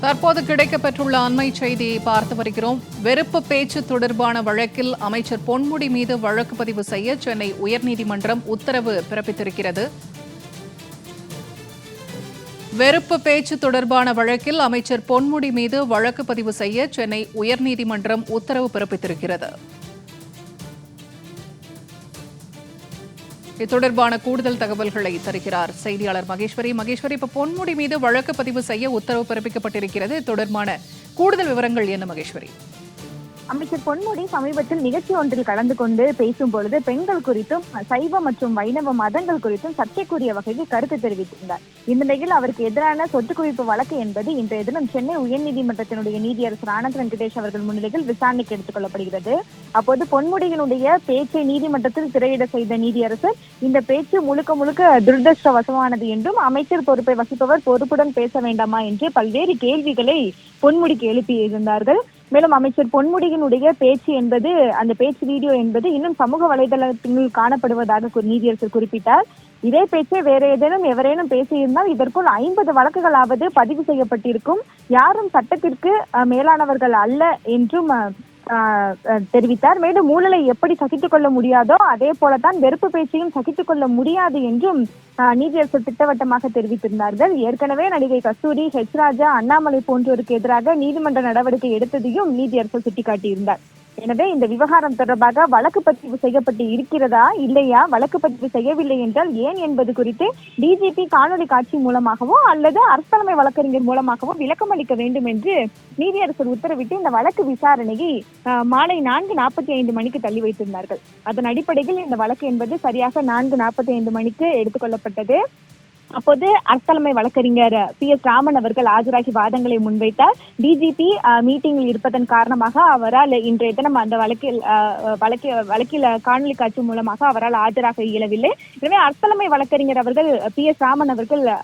தற்போது கிடைக்கப்பெற்றுள்ள அண்மை செய்தியை பார்த்து வருகிறோம். வெறுப்பு பேச்சு தொடர்பான வழக்கில் அமைச்சர் பொன்முடி மீது வழக்கு பதிவு செய்ய சென்னை உயர்நீதிமன்றம் உத்தரவு பிறப்பித்திருக்கிறது. வெறுப்பு பேச்சு தொடர்பான வழக்கில் அமைச்சர் பொன்முடி மீது வழக்கு பதிவு செய்ய சென்னை உயர்நீதிமன்றம் உத்தரவு பிறப்பித்திருக்கிறது. இது தொடர்பான கூடுதல் தகவல்களை தருகிறார் செய்தியாளர் மகேஸ்வரி. மகேஸ்வரி இப்ப பொன்முடி மீது வழக்கு பதிவு செய்ய உத்தரவு பிறப்பிக்கப்பட்டிருக்கிறது. தொடர்பான கூடுதல் விவரங்கள் என்ன மகேஸ்வரி? அமைச்சர் பொன்முடி சமீபத்தில் நிகழ்ச்சி ஒன்றில் கலந்து கொண்டு பேசும் பொழுது பெண்கள் குறித்தும் சைவ மற்றும் வைணவ மதங்கள் குறித்தும் சர்ச்சைக்குரிய வகையில் கருத்து தெரிவித்திருந்தார். இந்த நிலையில் அவருக்கு எதிரான சொத்து குவிப்பு வழக்கு என்பது இன்றைய தினம் சென்னை உயர்நீதிமன்றத்தினுடைய நீதியரசர் ஆனந்த் வெங்கடேஷ் அவர்கள் முன்னிலையில் விசாரணைக்கு எடுத்துக் கொள்ளப்படுகிறது அப்போது பொன்முடியினுடைய பேச்சை நீதிமன்றத்தில் திரையிட செய்த நீதியரசர் இந்த பேச்சு முழுக்க முழுக்க துரதிருஷ்டவசமானது என்றும் அமைச்சர் பொறுப்பை வசிப்பவர் பொறுப்புடன் பேச வேண்டாமா என்று பல்வேறு கேள்விகளை பொன்முடிக்கு எழுப்பியிருந்தார்கள். மேலும் அமைச்சர் பொன்முடியினுடைய பேச்சு என்பது அந்த பேச்சு வீடியோ என்பது இன்னும் சமூக வலைதளத்தில் காணப்படுவதாக நீதியரசர் குறிப்பிட்டார். இதே பேச்சை வேற ஏதேனும் எவரேனும் பேசியிருந்தால் இதற்குள் ஐம்பது வழக்குகளாவது பதிவு செய்யப்பட்டிருக்கும். யாரும் சட்டத்திற்கு அஹ், மேலானவர்கள் அல்ல என்றும் தெரிவித்தார். மேலும் ஊழலை எப்படி சகித்துக் கொள்ள முடியாதோ அதே போலத்தான் வெறுப்பு பேச்சையும் சகித்துக் கொள்ள முடியாது என்றும் அஹ், நீதியரசர் திட்டவட்டமாக தெரிவித்திருந்தார்கள். ஏற்கனவே நடிகை கஸ்தூரி ஹெச் ராஜா அண்ணாமலை போன்றோருக்கு எதிராக நீதிமன்ற நடவடிக்கை எடுத்ததையும் நீதியரசர் சுட்டிக்காட்டியிருந்தார். எனவே இந்த விவகாரம் தொடர்பாக வழக்கு பதிவு செய்யப்பட்டு இருக்கிறதா இல்லையா? வழக்கு பதிவு செய்யவில்லை என்றால் ஏன் என்பது குறித்து டிஜிபி காணொலி காட்சி மூலமாகவோ அல்லது அரசு வழக்கறிஞர் மூலமாகவோ விளக்கம் அளிக்க வேண்டும் என்று நீதியரசர் உத்தரவிட்டு இந்த வழக்கு விசாரணையை மாலை நான்கு நாற்பத்தி ஐந்து மணிக்கு தள்ளி வைத்திருந்தார்கள். அதன் அடிப்படையில் இந்த வழக்கு என்பது சரியாக நான்கு நாற்பத்தி ஐந்து மணிக்கு எடுத்துக்கொள்ளப்பட்டது அப்போது அரசு வழக்கறிஞர் பி எஸ் ராமன் அவர்கள் ஆஜராகி வாதங்களை முன்வைத்தார். டிஜிபி மீட்டிங்கில் இருப்பதன் காரணமாக அவரால் இன்றைய தினம் அந்த வழக்கில் வழக்கில் வழக்கில் காணொலி காட்சி மூலமாக அவரால் ஆஜராக இயலவில்லை. எனவே அரசு வழக்கறிஞர் அவர்கள் பி எஸ் ராமன் அவர்கள்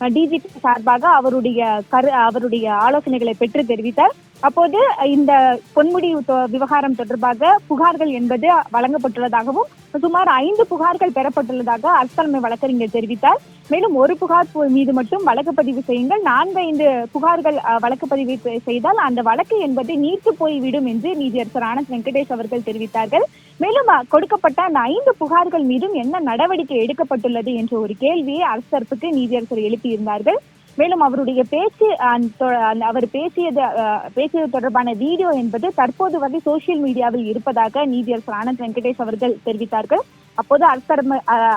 டிஜிபி சார்பாக அவருடைய கரு அவருடைய ஆலோசனைகளை பெற்று தெரிவித்தார். அப்போது இந்த பொன்முடி தொ- விவகாரம் தொடர்பாக புகார்கள் என்பது வழங்கப்பட்டுள்ளதாகவும் சுமார் ஐந்து புகார்கள் பெறப்பட்டுள்ளதாக அரசு வழக்கறிஞர் தெரிவித்தார். மேலும் ஒரு புகார் மீது மட்டும் வழக்கு பதிவு செய்யுங்கள். நான்கு ஐந்து புகார்கள் வழக்கு பதிவு செய்தால் அந்த வழக்கு என்பது நீர்த்து போய்விடும் என்று நீதியரசர் ஆனந்த் வெங்கடேஷ் அவர்கள் தெரிவித்தார்கள். மேலும் கொடுக்கப்பட்ட அந்த ஐந்து புகார்கள் மீதும் என்ன நடவடிக்கை எடுக்கப்பட்டுள்ளது என்ற ஒரு கேள்வியை அரசு தரப்புக்கு நீதியரசர் எழுப்பியிருந்தார்கள். மேலும் அவருடைய பேச்சு தொ- அந்த அவர் பேசியது பேசியது தொடர்பான வீடியோ என்பது தற்போது வரை சோசியல் மீடியாவில் இருப்பதாக நீதியரசர் ஆனந்த் வெங்கடேஷ் அவர்கள் தெரிவித்தார்கள். அப்போது அரசு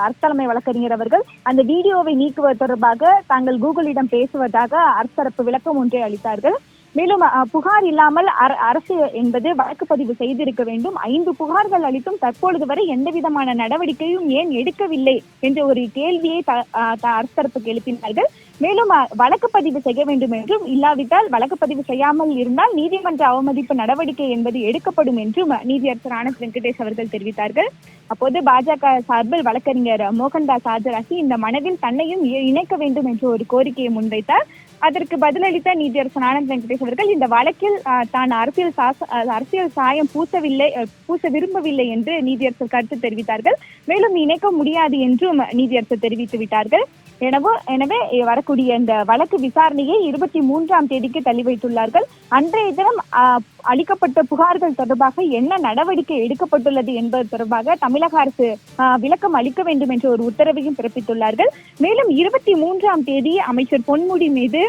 அரசு வழக்கறிஞர் அவர்கள் அந்த வீடியோவை நீக்குவது தொடர்பாக தாங்கள் கூகுளிடம் பேசுவதாக அரசரப்பு விளக்கம் ஒன்றை அளித்தார்கள். மேலும் புகார் இல்லாமல் அர- அரசு என்பது வழக்கு பதிவு செய்திருக்க வேண்டும். ஐந்து புகார்கள் அளித்தும் தற்பொழுது வரை எந்த விதமான நடவடிக்கையும் ஏன் எடுக்கவில்லை என்ற ஒரு கேள்வியை அஹ், அரசு தரப்புக்கு எழுப்பினார்கள். மேலும் வழக்கு பதிவு செய்ய வேண்டும் என்றும் இல்லாவிட்டால் வழக்கு பதிவு செய்யாமல் இருந்தால் நீதிமன்ற அவமதிப்பு நடவடிக்கை என்பது எடுக்கப்படும் என்றும் நீதியரசர் ஆனந்த் வெங்கடேஷ் அவர்கள் தெரிவித்தார்கள். அப்போது பாஜக சார்பில் வழக்கறிஞர் மோகன்தாஸ் ஆஜராகி இந்த மனதில் தன்னையும் இ- இணைக்க வேண்டும் என்ற ஒரு கோரிக்கையை முன்வைத்தார். அதற்கு பதிலளித்த நீதியரசன் ஆனந்த் வெங்கடேஷ் அவர்கள் இந்த வழக்கில் தான் அரசியல் சாச- அரசியல் சாயம் பூசவில்லை பூச விரும்பவில்லை என்று நீதியரசர் கருத்து தெரிவித்தார்கள். மேலும் இணைக்க முடியாது என்றும் நீதியரசர் தெரிவித்து விட்டார்கள். எனவே எனவே வரக்கூடிய இந்த வழக்கு விசாரணையை இருபத்தி மூன்றாம் தேதிக்கு தள்ளி வைத்துள்ளார்கள். அன்றைய தினம் அளிக்கப்பட்ட புகார்கள் தொடர்பாக என்ன நடவடிக்கை எடுக்கப்பட்டுள்ளது என்பது தொடர்பாக தமிழக அரசு விளக்கம் அளிக்க வேண்டும் என்ற ஒரு உத்தரவையும் பிறப்பித்துள்ளார்கள். மேலும் இருபத்தி மூன்றாம் தேதி அமைச்சர் பொன்முடி மீது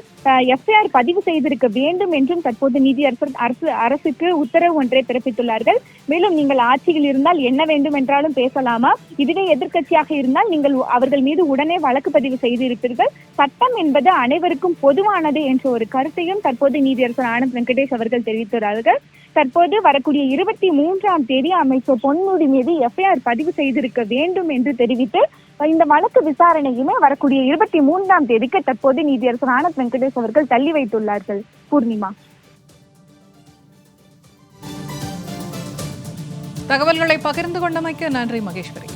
எஃப்ஐஆர் பதிவு செய்திருக்க வேண்டும் என்றும் தற்போது நீதியரசர் அரசு அரசுக்கு உத்தரவு ஒன்றை பிறப்பித்துள்ளார்கள். மேலும் நீங்கள் ஆட்சியில் இருந்தால் என்ன வேண்டும் என்றாலும் பேசலாமா? இதுவே எதிர்க்கட்சியாக இருந்தால் நீங்கள் அவர்கள் மீது உடனே வழக்கு பதிவு செய்திருப்பீர்கள். சட்டம் என்பது அனைவருக்கும் பொதுவானது என்ற ஒரு கருத்தையும் தற்போது நீதியரசர் ஆனந்த் வெங்கடேஷ் அவர்கள் தெரிவித்துள்ளார்கள். தற்போது வரக்கூடிய இருபத்தி மூன்றாம் தேதி அமைச்சர் பொன்முடி மீது எஃப்ஐஆர் பதிவு செய்திருக்க வேண்டும் என்று தெரிவித்து இந்த வழக்கு விசாரணையுமே வரக்கூடிய இருபத்தி மூன்றாம் தேதிக்கு தற்போது நீதியரசர் ஆனந்த் வெங்கடேஷ் அவர்கள் தள்ளி வைத்துள்ளார்கள். பூர்ணிமா. தகவல்களை பகிர்ந்து கொண்டமைக்கு நன்றி மகேஸ்வரி.